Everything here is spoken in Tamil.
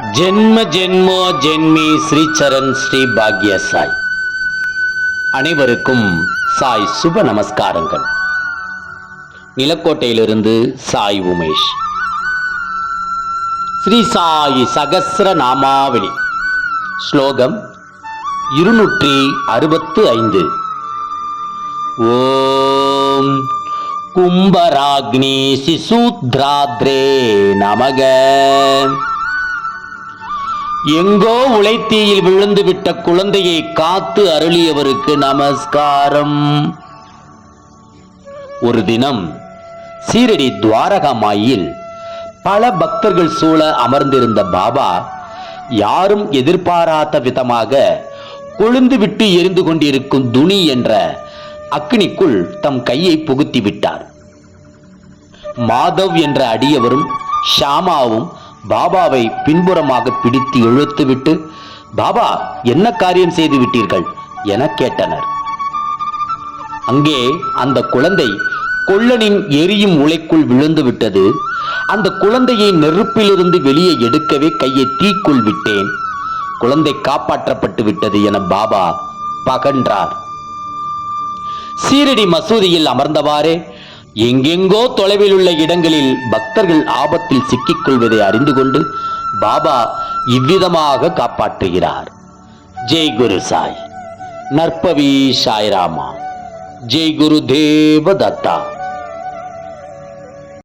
ஜென்ம ஜென்மோ ஜென்மி ஸ்ரீ சரண் ஸ்ரீ பாக்ய சாய். அனைவருக்கும் சாய் சுப நமஸ்காரங்கள். நிலக்கோட்டையிலிருந்து சாய் உமேஷ். ஸ்ரீ சாய் சகசிர நாமாவளி. ஸ்லோகம் இருநூற்றி அறுபத்து ஐந்து. ஓம் கும்பராக்னி சிசூத்ராத்ரே நமக. எங்கோ உழைத்தீயில் விழுந்து விட்ட குழந்தையை காத்து அருளியவருக்கு நமஸ்காரம். ஒரு தினம் சீரடி துவாரகமாயில் பல பக்தர்கள் சூழ அமர்ந்திருந்த பாபா யாரும் எதிர்பாராத விதமாக கொழுந்து விட்டு எரிந்து கொண்டிருக்கும் துணி என்ற அக்னிக்குள் தம் கையை புகுத்தி விட்டார். மாதவ் என்ற அடியவரும் ஷாமாவும் பாபாவை பின்புறமாக பிடித்து இழுத்துவிட்டு பாபா என்ன காரியம் செய்து விட்டீர்கள்? என கேட்டனர். அங்கே அந்த குழந்தை கொள்ளனின் எரியும் உலைக்குள் விழுந்து விட்டது. அந்த குழந்தையை நெருப்பிலிருந்து வெளியே எடுக்கவே கையை தீக்குள் விட்டேன். குழந்தை காப்பாற்றப்பட்டு விட்டது என பாபா பகன்றார். சீரடி மசூதியில் அமர்ந்தவாறே எங்கெங்கோ தொலைவில் உள்ள இடங்களில் பக்தர்கள் ஆபத்தில் சிக்கிக் கொள்வதை அறிந்து கொண்டு பாபா இவ்விதமாக காப்பாற்றுகிறார். ஜெய் குரு சாய். நற்பவி சாய்ராமா. ஜெய் குரு தேவதத்தா